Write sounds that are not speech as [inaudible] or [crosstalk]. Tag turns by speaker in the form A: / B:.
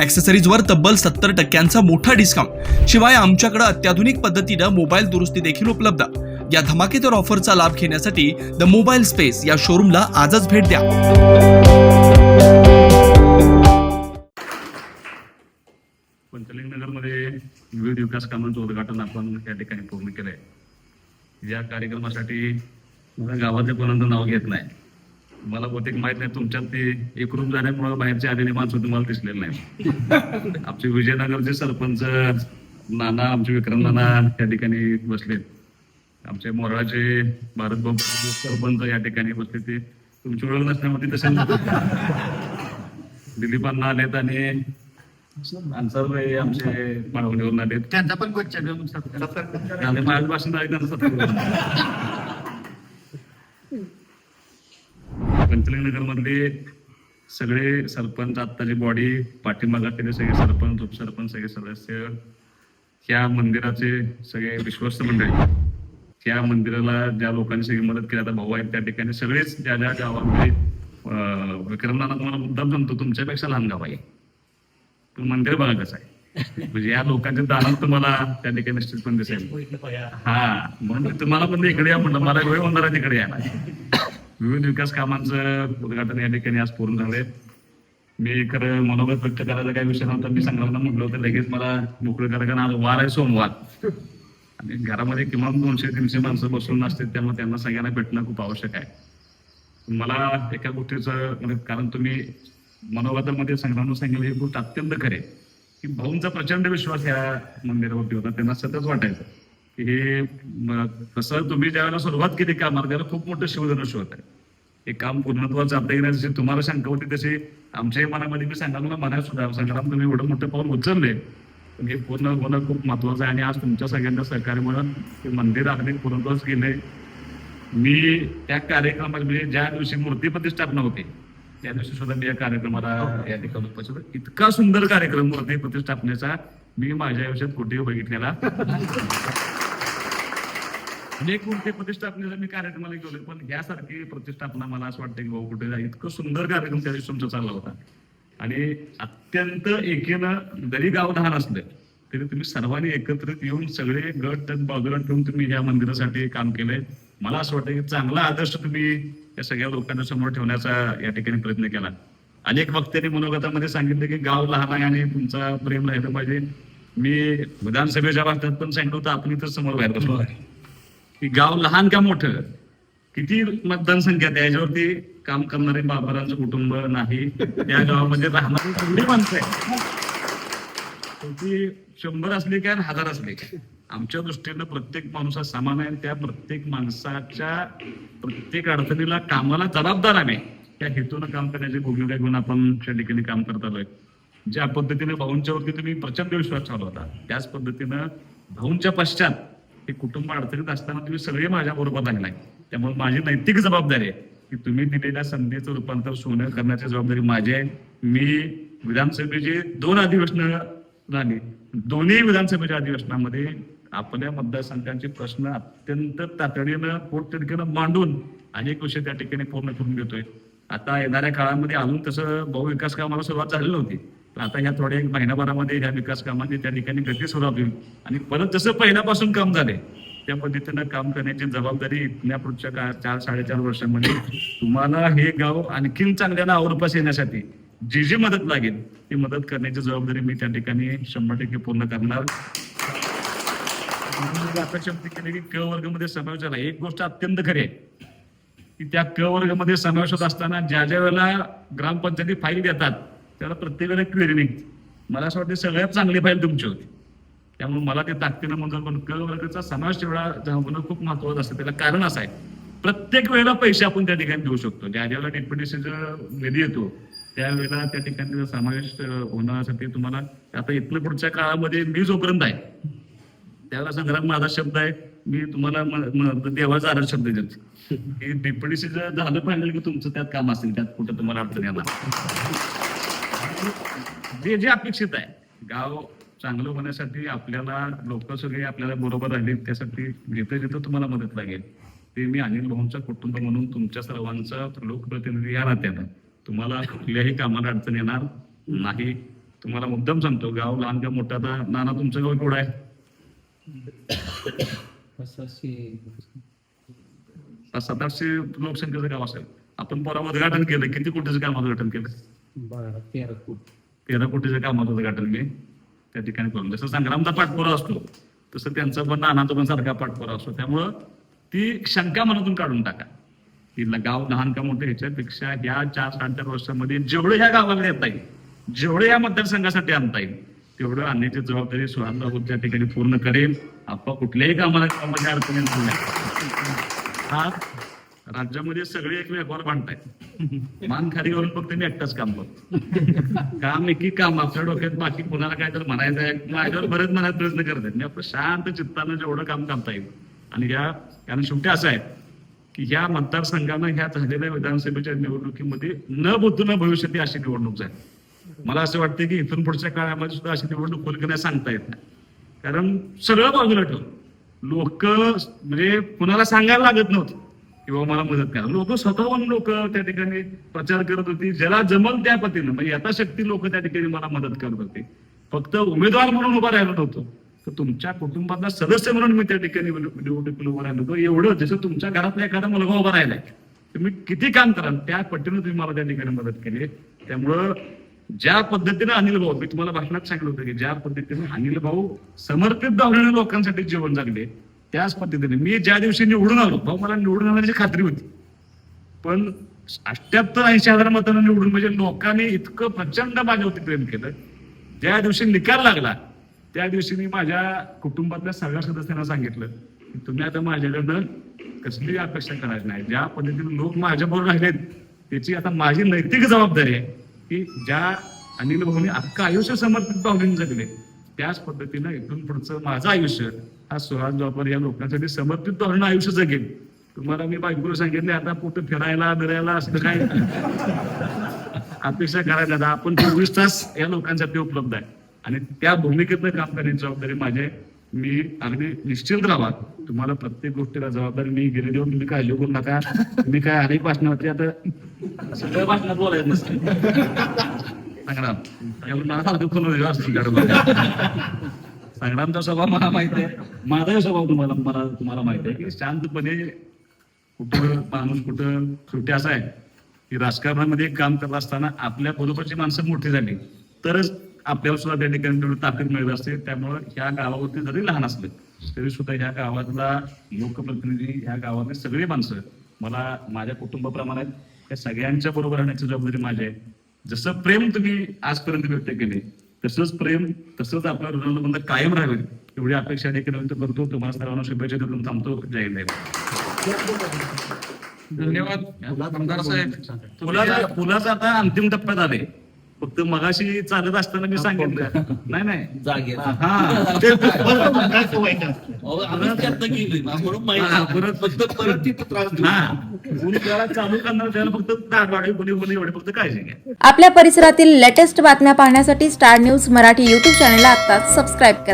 A: ॲक्सेसरीजवर तब्बल सत्तर टक्क्यांचा मोठा डिस्काउंट शिवाय आमच्याकडे अत्याधुनिक पद्धतीनं मोबाईल दुरुस्ती देखील उपलब्ध. या धमाकेदार ऑफरचा लाभ घेण्यासाठी द मोबाईल स्पेस या शोरूमला आजच भेट द्या.
B: पंचलिंगनगरमध्ये विविध विकास कामांचं उद्घाटन आपण या ठिकाणी पूर्ण केलंय. या कार्यक्रमासाठी मला गावातल्या कोणाचं नाव घेत नाही. मला बहुतेक माहीत नाही तुमच्यात ते एकरूप झाल्यामुळे बाहेरचे आलेले माणसं तुम्हाला दिसलेले नाही [laughs] आमचे विजयनगरचे सरपंच नाना आमचे विक्रम नाना या ठिकाणी बसलेत आमचे मोराचे भारत सरपंच या ठिकाणी बसले. ते तुमची ओळख नसल्यामुळे तसे [laughs] दिलीपांना आलेत आणि अन्सर हे आमचे माळवणीवरून आलेत.
C: त्यांचा पण
B: माझ्या भाषण [laughs] आहे त्यांचं सत्कार पंचलिंग नगर मधले सगळे सरपंच आत्ताची बॉडी पाठीमागात असलेले सगळे सरपंच उपसरपंच सगळे सदस्य ह्या मंदिराचे सगळे विश्वस्त मंडळी. त्या मंदिराला ज्या लोकांनी सगळी मदत केली आता भाऊ आहेत त्या ठिकाणी सगळेच ज्या ज्या गावामध्ये अं, विक्रमनाना तुम्हाला मुद्दाम सांगतो तुमच्यापेक्षा लहान गाव आहे. पण मंदिर बघा कसं आहे. म्हणजे या लोकांच्या दानात तुम्हाला त्या ठिकाणी निश्चितपणे दिसेल. हा म्हणून तुम्हाला पण इकडे या म्हणलं मला वेळ होणार आहे तिकडे यायला. विविध विकास कामांचं उद्घाटन या ठिकाणी आज पूर्ण झालंय. मी खरं मनोगत व्यक्त करायचा काही विषय नव्हता. मी संग्रामला म्हटलं होतं लगेच मला मोकळं करा कारण आज वार आहे सोमवार. आणि घरामध्ये किमान दोनशे तीनशे माणसं बसून असते त्यामुळे त्यांना सगळ्यांना भेटणं खूप आवश्यक आहे. मला एका गोष्टीचं म्हणजे कारण तुम्ही मनोगतामध्ये संग्राम सांगितलं ही गोष्ट अत्यंत खरे की भाऊंचा प्रचंड विश्वास या मंदिरावरती होता त्यांना सतत वाटायचं. हे तसं तुम्ही ज्यावेळेला सुरुवात केली कामाला त्याला खूप मोठं शिवधनुष्य आहे. हे काम पूर्णत्वाचं जाता येणार जशी तुम्हाला शंका होती तशी आमच्याही मनामध्ये मी सांगायला मनात सुद्धा. संग्राम तुम्ही एवढं मोठं पाऊल उचलले पण हे पूर्ण होणं खूप महत्वाचं आहे. आणि आज तुमच्या सगळ्यांच्या सहकार्यामुळे ते मंदिर अगदी पूर्णत्वाच गेले मी त्या कार्यक्रमात म्हणजे ज्या दिवशी मूर्ती प्रतिष्ठापना होती त्या दिवशी सुद्धा मी या कार्यक्रमाला या ठिकाणी उपस्थित इतका सुंदर कार्यक्रम मूर्ती प्रतिष्ठापनेचा मी माझ्या आयुष्यात कुठेही बघितलेला अनेक मूर्ती प्रतिष्ठापनेचा मी कार्यक्रमाला गेलो पण यासारखी प्रतिष्ठापना मला असं वाटतं की भाऊ कुठे इतकं सुंदर कार्यक्रम त्या दिवशी तुमचा चालला होता. आणि अत्यंत एकेनं जरी गाव लहान असलं तरी तुम्ही सर्वांनी एकत्रित येऊन सगळे गट बाजूला ठेवून तुम्ही या मंदिरासाठी काम केलंय. मला असं वाटतं की चांगला आदर्श तुम्ही या सगळ्या लोकांना समोर ठेवण्याचा या ठिकाणी प्रयत्न केला. अनेक वक्त्यांनी मनोगतामध्ये सांगितलं की गाव लहान आहे आणि तुमचा प्रेम राहिलं पाहिजे. मी विधानसभेच्या भागात पण सांगितलं होतं आपण इथं समोर बाहेर बसलो. आहे की गाव लहान का मोठं? किती मतदानसंख्या आहे याच्यावरती काम करणारे बाबारांचं कुटुंब नाही. त्या गावामध्ये राहणारी तेवढी माणसं आहे ती शंभर असली काय हजार असले काय आमच्या दृष्टीनं प्रत्येक माणूस हा समान आहे आणि त्या प्रत्येक माणसाच्या प्रत्येक अडचणीला कामाला जबाबदार आहे त्या हेतून काम करण्याची भूमिका घेऊन आपण त्या ठिकाणी काम करत आलोय. ज्या पद्धतीने भाऊंच्या वरती तुम्ही प्रचंड विश्वास ठेवला होता त्याच पद्धतीनं भाऊंच्या पश्चात हे कुटुंब अडचणीत असताना तुम्ही सगळे माझ्या बरोबर राहिलाय त्यामुळे माझी नैतिक जबाबदारी आहे की तुम्ही दिलेल्या संधीचं रूपांतर सोनं करण्याची जबाबदारी माझी आहे. मी विधानसभेचे दोन अधिवेशन झाली दोन्ही विधानसभेच्या अधिवेशनामध्ये आपल्या मतदारसंघांचे प्रश्न अत्यंत तातडीनं पोटतिडकीनं मांडून अनेक विषय त्या ठिकाणी पूर्ण करून देतोय आता येणाऱ्या काळामध्ये अजून तसं बहुविकास कामाला सुरुवात झाली नव्हती. आता ह्या थोड्या एक महिनाभरामध्ये ह्या विकास कामांनी त्या ठिकाणी गती सुरुवात होईल आणि परत जसं पहिल्यापासून काम झाले त्या पद्धतीनं काम करण्याची जबाबदारी इथल्या पुढच्या काळात चार साडेचार वर्षामध्ये तुम्हाला हे गाव आणखीन चांगल्यानं आवडपास येण्यासाठी जी जी मदत लागेल ती मदत करण्याची जबाबदारी मी त्या ठिकाणी शंभर टक्के पूर्ण करणार. अपेक्षा केली की क वर्गामध्ये समावेश झाला. एक गोष्ट अत्यंत खरी आहे की त्या क वर्गमध्ये समावेश होत असताना ज्या ज्या वेळेला ग्रामपंचायती फाईल देतात त्याला प्रत्येक वेळेला क्वेरी निघते. मला असं वाटते सगळ्यात चांगली फाईल तुमची होती. त्यामुळे मला ते ताकदीनं म्हणतात पण क वर्गाचा समावेश एवढा होणं खूप महत्वाचं असतं. त्याला कारण असं आहे. प्रत्येक वेळेला पैसे आपण त्या ठिकाणी देऊ शकतो. ज्या ज्यावेळेला डेप्युटेशनचा निधी येतो त्यावेळेला त्या ठिकाणी समावेश होण्यासाठी तुम्हाला आता इथलं पुढच्या काळामध्ये मी जोपर्यंत आहे त्यावेळेला संग्राम माझा शब्द आहे. मी तुम्हाला देवाचा आधार शब्द देतो. की डीपीडीसी झालं पाहिजे की तुमचं त्यात काम असेल. त्यात कुठं तुम्हाला अडचण येणार? जे जे अपेक्षित आहे. गाव चांगलं होण्यासाठी आपल्याला लोक सगळे आपल्याला बरोबर राहिले त्यासाठी जिथे जिथं तुम्हाला मदत लागेल ते मी अनिल भाऊंचा कुटुंब म्हणून तुमच्या सर्वांचा लोकप्रतिनिधी या नात्यानं. तुम्हाला कुठल्याही कामाला अडचण येणार नाही. तुम्हाला मुद्दाम सांगतो गाव लहान का मोठा आता नाना तुमचं गाव केवढं आहे? सात आठशे लोकसंख्येचं गाव असेल. आपण परवा उद्घाटन केलं किती कोटीचं काम उद्घाटन केलं? तेरा कोटीचं कामाचं गाठन मी त्या ठिकाणी करून. जसं संग्रामचा पाठपुरा असतो तसं त्यांचा पण नानाचा पण सारखा पाठपुरा असतो. त्यामुळं ती शंका मनातून काढून टाका. की गाव लहान का मोठं ह्याच्यापेक्षा ह्या चार साडेचार वर्षामध्ये जेवढं ह्या गावाला येता येईल जेवढं या मतदारसंघासाठी आणता येईल तेवढं आणण्याची जबाबदारी सुहास त्या ठिकाणी पूर्ण करेल. आपण कुठल्याही कामाला कामाच्या अडचणी हा राज्यामध्ये सगळे एक व्यवहार बांधतायत मान खाली करून फक्त मी एकटाच काम करतो. काम एकी काम आपल्या डोक्यात बाकी कोणाला काय तर म्हणायचं आहे माझ्यावर बरेच मनात प्रयत्न करत आहेत मी आपलं शांत चित्तानं जेवढं काम करता येईल. आणि या कारण शेवटी असं आहे की ह्या मतदारसंघानं ह्या झालेल्या विधानसभेच्या निवडणुकीमध्ये न बुद्ध न भविष्यात अशी निवडणूक झाली. मला असं वाटतं की इथून पुढच्या काळामध्ये सुद्धा अशी निवडणूक होईल सांगता येत नाही. कारण सगळं बाजूला ठेवून लोक म्हणजे कुणाला सांगायला लागत नव्हतं. किंवा मला मदत करा. लोक स्वतःहून लोक त्या ठिकाणी प्रचार करत होती. ज्याला जमल त्या पतीनं म्हणजे यथाशक्ती लोक त्या ठिकाणी मला मदत करत होते. फक्त उमेदवार म्हणून उभा राहिलो नव्हतो. तर तुमच्या कुटुंबातला सदस्य म्हणून मी त्या ठिकाणी निवडणुकीला उभा राहिलो होतो. एवढं जसं तुमच्या घरातला एखादा मुलगा उभा राहिलाय. तुम्ही किती काम कराल त्या पटीनं तुम्ही मला त्या ठिकाणी मदत केली. त्यामुळं ज्या पद्धतीने अनिल भाऊ मी तुम्हाला भाषणात सांगितलं होतं की ज्या पद्धतीने अनिल भाऊ समर्पित भावनेने लोकांसाठी जीवन जगले त्याच पद्धतीने मी ज्या दिवशी निवडून आलो भाऊ मला निवडून आल्याची खात्री होती. पण अठ्याहत्तर ऐंशी हजार मतांना निवडून म्हणजे लोकांनी इतकं प्रचंड माझ्यावरती प्रेम केलं. ज्या दिवशी निकाल लागला त्या दिवशी मी माझ्या कुटुंबातल्या सगळ्या सदस्यांना सांगितलं की तुम्ही आता माझ्याकडनं कसली अपेक्षा करायची नाही. ज्या पद्धतीने लोक माझ्याबरोबर राहिलेत त्याची आता माझी नैतिक जबाबदारी आहे की ज्या अनिल भाऊनी अख्खं आयुष्य समर्पित भावनेने जगले त्याच पद्धतीनं इथून पुढचं माझं आयुष्य हा सुहास जॉबर या लोकांसाठी समर्पित धोरण आयुष्य जगेल तुम्हाला मी बायकोला सांगितले आता कुठं फिरायला बिरायला असं काय? अपेक्षा करायला आता आपण चोवीस तास या लोकांसाठी उपलब्ध आहे. आणि त्या भूमिकेतनं काम करण्याची जबाबदारी माझे मी अगदी निश्चिंत राहा तुम्हाला प्रत्येक गोष्टीला जबाबदारी मी गेले देऊन तुम्ही काय करू नका. तुम्ही काय अनेक भाषणावरती आता सगळ्या भाषणात बोलायचं नसते. सांगणार एवढं मला फालतू स्वभाव मला माहिती आहे. माझाही स्वभाव तुम्हाला मला तुम्हाला माहीत आहे की शांतपणे कुठं माणूस कुठं सुट्टी असा आहे की राजकारणामध्ये काम करत असताना आपल्या बरोबरची माणसं मोठी झाली. तरच आपल्याला सुद्धा त्या ठिकाणी ताकद मिळत असते. त्यामुळं ह्या गावावरती जरी लहान असले तरी सुद्धा ह्या गावातला लोकप्रतिनिधी ह्या गावातले सगळे माणसं मला माझ्या कुटुंबाप्रमाणे त्या सगळ्यांच्या बरोबर राहण्याची जबाबदारी माझी आहे. जसं प्रेम तुम्ही आजपर्यंत व्यक्त केले तसंच प्रेम तसंच आपल्या ऋणानुबंध कायम राहावे. एवढी अपेक्षा देखील व्यक्त करतो. तुम्हाला सर्वांना शुभेच्छा देऊन थांबतो जय हिंद.
A: धन्यवाद. आमदार साहेब
B: फुलाचा आता अंतिम टप्प्यात आले. फक्त मगाशी चालत असताना मी सांगितलं. नाही नाही. हा. परत फक्त परत. हा. चालू करणार त्याला फक्त एवढे फक्त काळजी घ्या.
C: आपल्या परिसरातील लेटेस्ट बातम्या पाहण्यासाठी स्टार न्यूज मराठी यूट्यूब चॅनलला आता सबस्क्राईब करा.